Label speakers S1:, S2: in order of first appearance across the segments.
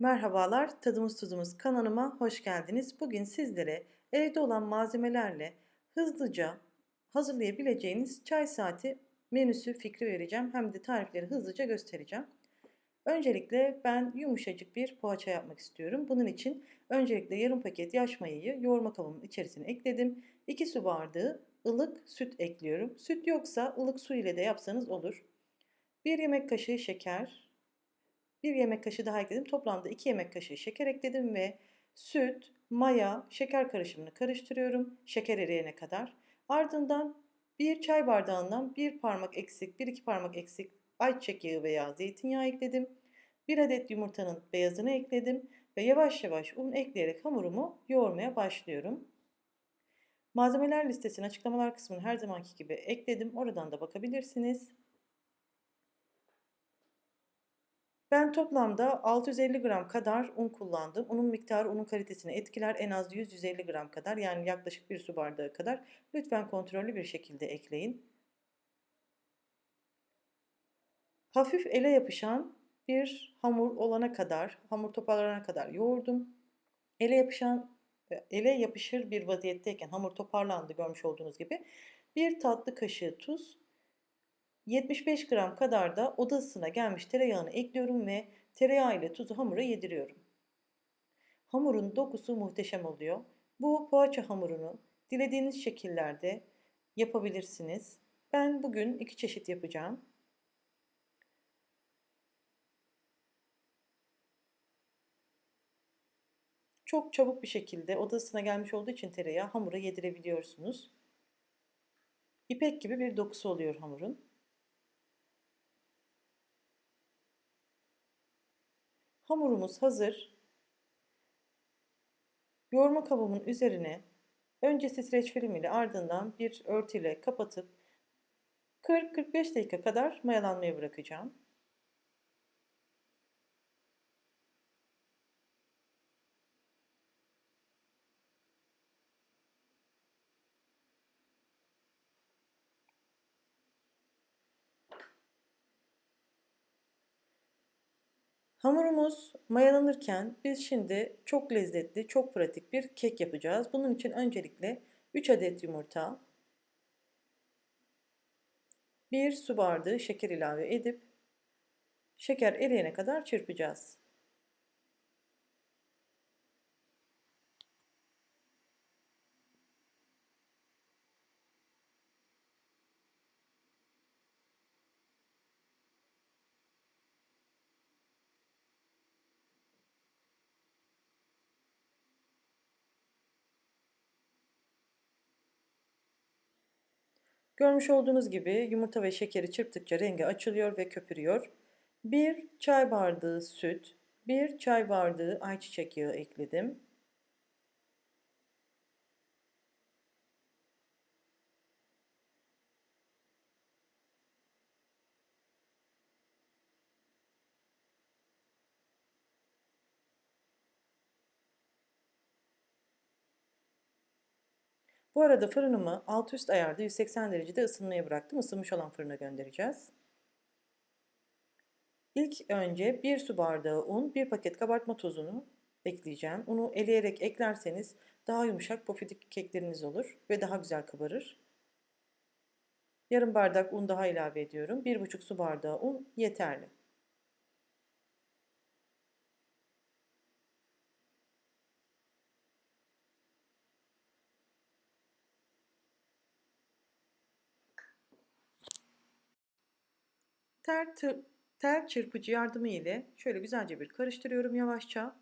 S1: Merhabalar, Tadımız Tuzumuz kanalıma hoş geldiniz. Bugün sizlere evde olan malzemelerle hızlıca hazırlayabileceğiniz çay saati menüsü fikri vereceğim. Hem de tarifleri hızlıca göstereceğim. Öncelikle ben yumuşacık bir poğaça yapmak istiyorum. Bunun için öncelikle yarım paket yaş mayayı yoğurma kabımın içerisine ekledim. 2 su bardağı ılık süt ekliyorum. Süt yoksa ılık su ile de yapsanız olur. 1 yemek kaşığı şeker, 1 yemek kaşığı daha ekledim. Toplamda 2 yemek kaşığı şeker ekledim ve süt, maya, şeker karışımını karıştırıyorum şeker eriyene kadar. Ardından bir çay bardağından bir parmak eksik, 1-2 parmak eksik ayçiçek yağı veya zeytinyağı ekledim. 1 adet yumurtanın beyazını ekledim ve yavaş yavaş un ekleyerek hamurumu yoğurmaya başlıyorum. Malzemeler listesini açıklamalar kısmını her zamanki gibi ekledim. Oradan da bakabilirsiniz. Ben toplamda 650 gram kadar un kullandım. Unun miktarı unun kalitesini etkiler. En az 100-150 gram kadar yani yaklaşık bir su bardağı kadar. Lütfen kontrollü bir şekilde ekleyin. Hafif ele yapışan bir hamur olana kadar, hamur toparlanana kadar yoğurdum. Ele yapışan ele yapışır bir vaziyetteyken hamur toparlandı görmüş olduğunuz gibi. Bir tatlı kaşığı tuz, 75 gram kadar da oda ısısına gelmiş tereyağını ekliyorum ve tereyağı ile tuzu hamura yediriyorum. Hamurun dokusu muhteşem oluyor. Bu poğaça hamurunu dilediğiniz şekillerde yapabilirsiniz. Ben bugün iki çeşit yapacağım. Çok çabuk bir şekilde odasına gelmiş olduğu için tereyağı hamura yedirebiliyorsunuz. İpek gibi bir dokusu oluyor hamurun. Hamurumuz hazır. Yoğurma kabımın üzerine önce streç film ile ardından bir örtüyle kapatıp 40-45 dakika kadar mayalanmaya bırakacağım. Hamurumuz mayalanırken biz şimdi çok lezzetli, çok pratik bir kek yapacağız. Bunun için öncelikle 3 adet yumurta, 1 su bardağı şeker ilave edip şeker eriyene kadar çırpacağız. Görmüş olduğunuz gibi yumurta ve şekeri çırptıkça rengi açılıyor ve köpürüyor. 1 çay bardağı süt, 1 çay bardağı ayçiçek yağı ekledim. Bu arada fırınımı alt üst ayarda 180 derecede ısınmaya bıraktım. Isınmış olan fırına göndereceğiz. İlk önce 1 su bardağı un, 1 paket kabartma tozunu ekleyeceğim. Unu eleyerek eklerseniz daha yumuşak pofidik kekleriniz olur ve daha güzel kabarır. Yarım bardak un daha ilave ediyorum. 1,5 su bardağı un yeterli. Tel, tel çırpıcı yardımı ile şöyle güzelce bir karıştırıyorum yavaşça.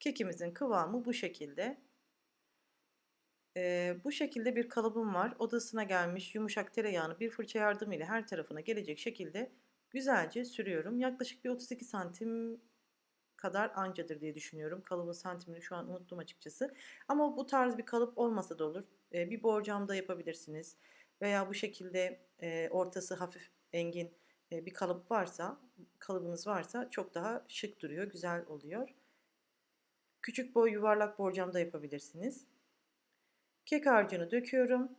S1: Kekimizin kıvamı bu şekilde. Ee, bu şekilde bir kalıbım var. Odasına gelmiş yumuşak tereyağını bir fırça yardımıyla her tarafına gelecek şekilde güzelce sürüyorum. Yaklaşık bir 32 santim kadar ancadır diye düşünüyorum. Kalıbın santimini şu an unuttum açıkçası. Ama bu tarz bir kalıp olmasa da olur. E, bir borcamda yapabilirsiniz. Veya bu şekilde e, ortası hafif engin e, bir kalıp varsa, kalıbınız varsa çok daha şık duruyor, güzel oluyor. Küçük boy yuvarlak borcamda yapabilirsiniz. Kek harcını döküyorum.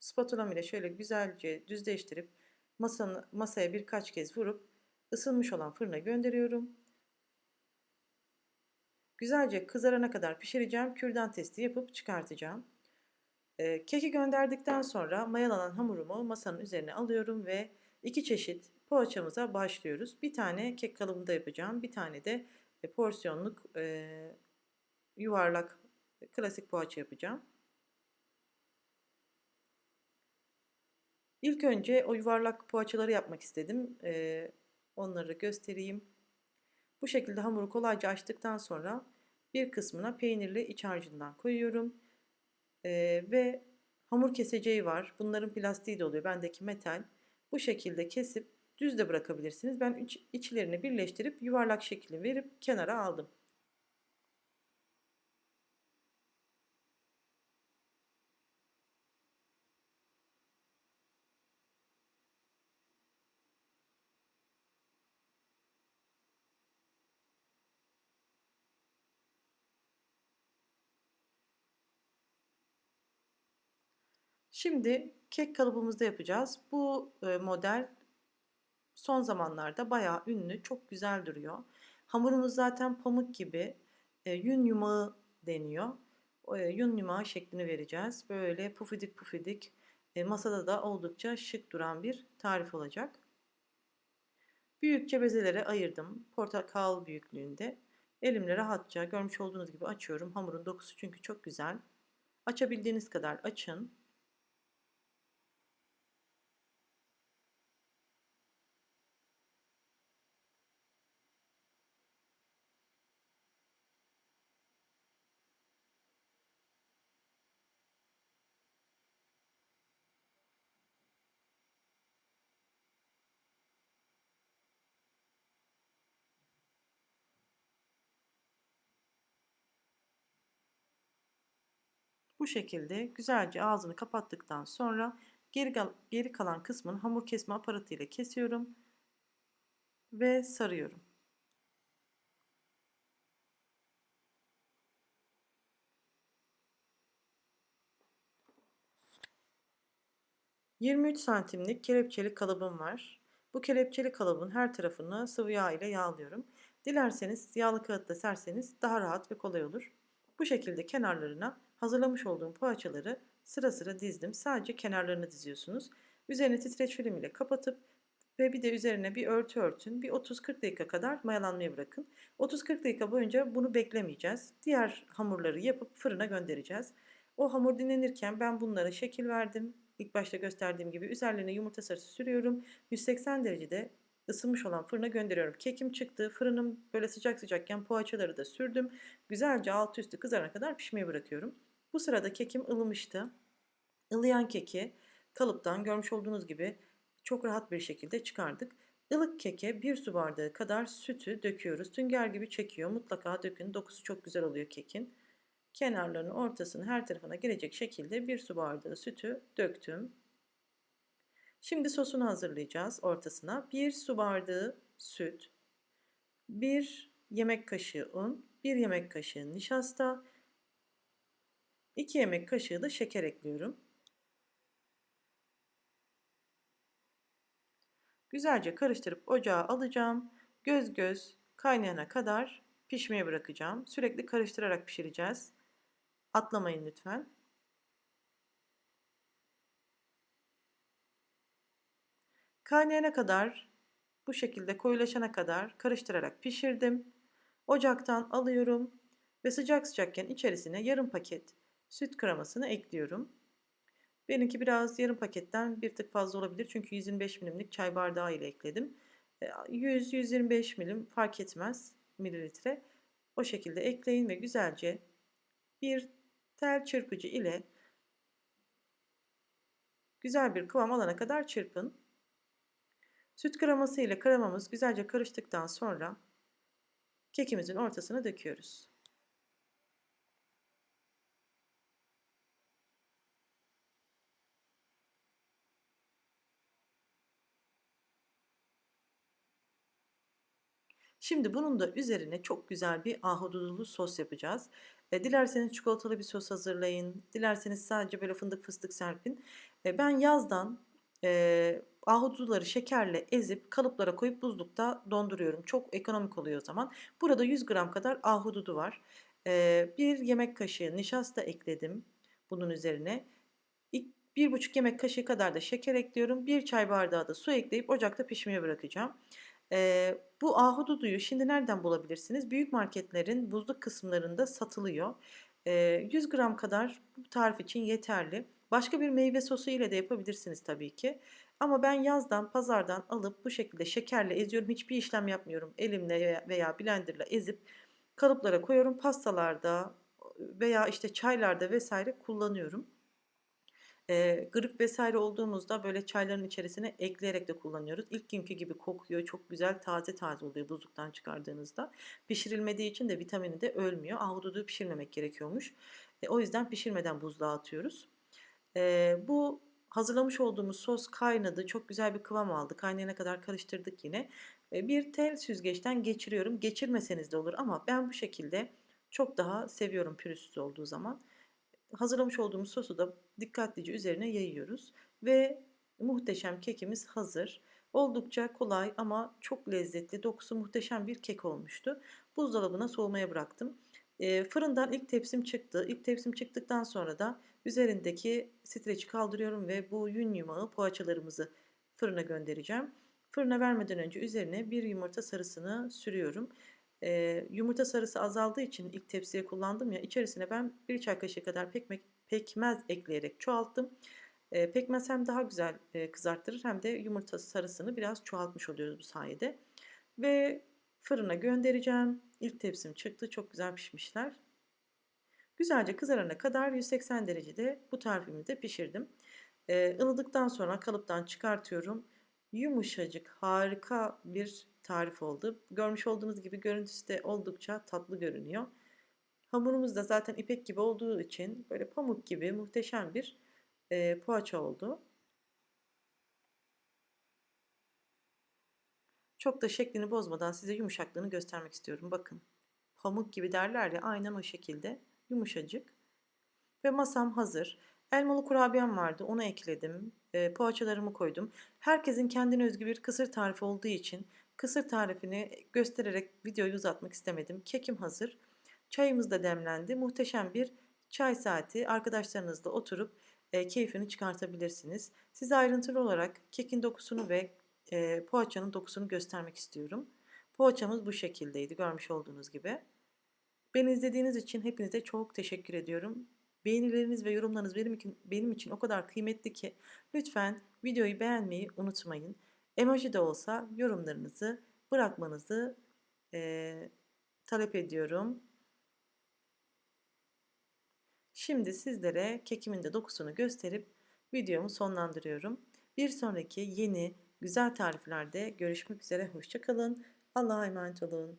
S1: Spatulam ile şöyle güzelce düzleştirip masanın, masaya birkaç kez vurup ısınmış olan fırına gönderiyorum. Güzelce kızarana kadar pişireceğim. Kürdan testi yapıp çıkartacağım. Ee, keki gönderdikten sonra mayalanan hamurumu masanın üzerine alıyorum ve iki çeşit poğaçamıza başlıyoruz. Bir tane kek kalıbında yapacağım. Bir tane de e, porsiyonluk e, yuvarlak klasik poğaça yapacağım. İlk önce o yuvarlak poğaçaları yapmak istedim. E, onları göstereyim. Bu şekilde hamuru kolayca açtıktan sonra bir kısmına peynirli iç harcından koyuyorum. Ee, ve hamur keseceği var. Bunların plastiği de oluyor. Bendeki metal. Bu şekilde kesip düz de bırakabilirsiniz. Ben iç, içlerini birleştirip yuvarlak şekli verip kenara aldım. Şimdi kek kalıbımızda yapacağız. Bu e, model son zamanlarda bayağı ünlü, çok güzel duruyor. Hamurumuz zaten pamuk gibi e, yün yumağı deniyor. E, yün yumağı şeklini vereceğiz. Böyle pufidik pufidik masada da oldukça şık duran bir tarif olacak. Büyükçe bezelere ayırdım. Portakal büyüklüğünde. Elimle rahatça görmüş olduğunuz gibi açıyorum. Hamurun dokusu çünkü çok güzel. Açabildiğiniz kadar açın. Bu şekilde güzelce ağzını kapattıktan sonra geri, geri kalan kısmını hamur kesme aparatı ile kesiyorum ve sarıyorum. ...23 santimlik kelepçeli kalıbım var. Bu kelepçeli kalıbın her tarafını sıvı yağ ile yağlıyorum. Dilerseniz yağlı kağıtta serseniz daha rahat ve kolay olur. Bu şekilde kenarlarına hazırlamış olduğum poğaçaları sıra sıra dizdim. Sadece kenarlarını diziyorsunuz. Üzerine titreç film ile kapatıp ve bir de üzerine bir örtü örtün. Bir 30-40 dakika kadar mayalanmaya bırakın. 30-40 dakika boyunca bunu beklemeyeceğiz. Diğer hamurları yapıp fırına göndereceğiz. O hamur dinlenirken ben bunlara şekil verdim. İlk başta gösterdiğim gibi üzerlerine yumurta sarısı sürüyorum. 180 derecede ısınmış olan fırına gönderiyorum. Kekim çıktı. Fırınım böyle sıcak sıcakken poğaçaları da sürdüm. Güzelce altı üstü kızarana kadar pişmeye bırakıyorum. Bu sırada kekim ılımıştı. Ilıyan keki kalıptan görmüş olduğunuz gibi çok rahat bir şekilde çıkardık. Ilık keke bir su bardağı kadar sütü döküyoruz. Sünger gibi çekiyor. Mutlaka dökün. Dokusu çok güzel oluyor kekin. Kenarlarının ortasını her tarafına gelecek şekilde bir su bardağı sütü döktüm. Şimdi sosunu hazırlayacağız ortasına. Bir su bardağı süt, bir yemek kaşığı un, bir yemek kaşığı nişasta, 2 yemek kaşığı da şeker ekliyorum. Güzelce karıştırıp ocağa alacağım. Göz göz kaynayana kadar pişmeye bırakacağım. Sürekli karıştırarak pişireceğiz. Atlamayın lütfen. Kaynayana kadar bu şekilde koyulaşana kadar karıştırarak pişirdim. Ocaktan alıyorum ve sıcak sıcakken içerisine yarım paket süt kremasını ekliyorum. Benimki biraz yarım paketten bir tık fazla olabilir. Çünkü 125 milimlik çay bardağı ile ekledim. 100-125 e, milim fark etmez mililitre. O şekilde ekleyin ve güzelce bir tel çırpıcı ile güzel bir kıvam alana kadar çırpın. Süt kreması ile kremamız güzelce karıştıktan sonra kekimizin ortasına döküyoruz. Şimdi bunun da üzerine çok güzel bir ahududulu sos yapacağız. E, dilerseniz çikolatalı bir sos hazırlayın. Dilerseniz sadece böyle fındık fıstık serpin. E, ben yazdan e, ahududuları şekerle ezip kalıplara koyup buzlukta donduruyorum. Çok ekonomik oluyor o zaman. Burada 100 gram kadar ahududu var. E, bir yemek kaşığı nişasta ekledim bunun üzerine. Bir buçuk yemek kaşığı kadar da şeker ekliyorum. Bir çay bardağı da su ekleyip ocakta pişmeye bırakacağım. Ee, bu ahududuyu şimdi nereden bulabilirsiniz? Büyük marketlerin buzluk kısımlarında satılıyor. Ee, 100 gram kadar bu tarif için yeterli. Başka bir meyve sosu ile de yapabilirsiniz tabii ki. Ama ben yazdan pazardan alıp bu şekilde şekerle eziyorum. Hiçbir işlem yapmıyorum. Elimle veya- blenderla ezip kalıplara koyuyorum. Pastalarda veya işte çaylarda vesaire kullanıyorum. Eee, grip vesaire olduğumuzda böyle çayların içerisine ekleyerek de kullanıyoruz. İlk günkü gibi kokuyor. Çok güzel taze taze oluyor buzluktan çıkardığınızda. Pişirilmediği için de vitamini de ölmüyor. Ahududu pişirmemek gerekiyormuş. E, o yüzden pişirmeden buzluğa atıyoruz. Eee, bu hazırlamış olduğumuz sos kaynadı. Çok güzel bir kıvam aldı. Kaynayana kadar karıştırdık yine. E, bir tel süzgeçten geçiriyorum. Geçirmeseniz de olur ama ben bu şekilde çok daha seviyorum pürüzsüz olduğu zaman hazırlamış olduğumuz sosu da dikkatlice üzerine yayıyoruz ve muhteşem kekimiz hazır. Oldukça kolay ama çok lezzetli, dokusu muhteşem bir kek olmuştu. Buzdolabına soğumaya bıraktım. E, fırından ilk tepsim çıktı. İlk tepsim çıktıktan sonra da üzerindeki streçi kaldırıyorum ve bu yün yumağı poğaçalarımızı fırına göndereceğim. Fırına vermeden önce üzerine bir yumurta sarısını sürüyorum. Eee, yumurta sarısı azaldığı için ilk tepsiye kullandım ya içerisine ben bir çay kaşığı kadar pekmek, pekmez ekleyerek çoğalttım. Eee, pekmez hem daha güzel eee, kızarttırır hem de yumurta sarısını biraz çoğaltmış oluyoruz bu sayede. Ve fırına göndereceğim. İlk tepsim çıktı. Çok güzel pişmişler. Güzelce kızarana kadar 180 derecede bu tarifimi de pişirdim. Ee, ılıdıktan sonra kalıptan çıkartıyorum. Yumuşacık, harika bir tarif oldu. Görmüş olduğunuz gibi görüntüsü de oldukça tatlı görünüyor. Hamurumuz da zaten ipek gibi olduğu için böyle pamuk gibi muhteşem bir e, poğaça oldu. Çok da şeklini bozmadan size yumuşaklığını göstermek istiyorum. Bakın pamuk gibi derler ya aynen o şekilde yumuşacık. Ve masam hazır. Elmalı kurabiyem vardı onu ekledim. E, poğaçalarımı koydum. Herkesin kendine özgü bir kısır tarifi olduğu için kısır tarifini göstererek videoyu uzatmak istemedim. Kekim hazır. Çayımız da demlendi. Muhteşem bir çay saati. Arkadaşlarınızla oturup e, keyfini çıkartabilirsiniz. Size ayrıntılı olarak kekin dokusunu ve e, poğaçanın dokusunu göstermek istiyorum. Poğaçamız bu şekildeydi görmüş olduğunuz gibi. Beni izlediğiniz için hepinize çok teşekkür ediyorum. Beğenileriniz ve yorumlarınız benim için, benim için o kadar kıymetli ki lütfen videoyu beğenmeyi unutmayın. Emoji de olsa yorumlarınızı bırakmanızı e, talep ediyorum. Şimdi sizlere kekimin de dokusunu gösterip videomu sonlandırıyorum. Bir sonraki yeni güzel tariflerde görüşmek üzere. Hoşçakalın. Allah'a emanet olun.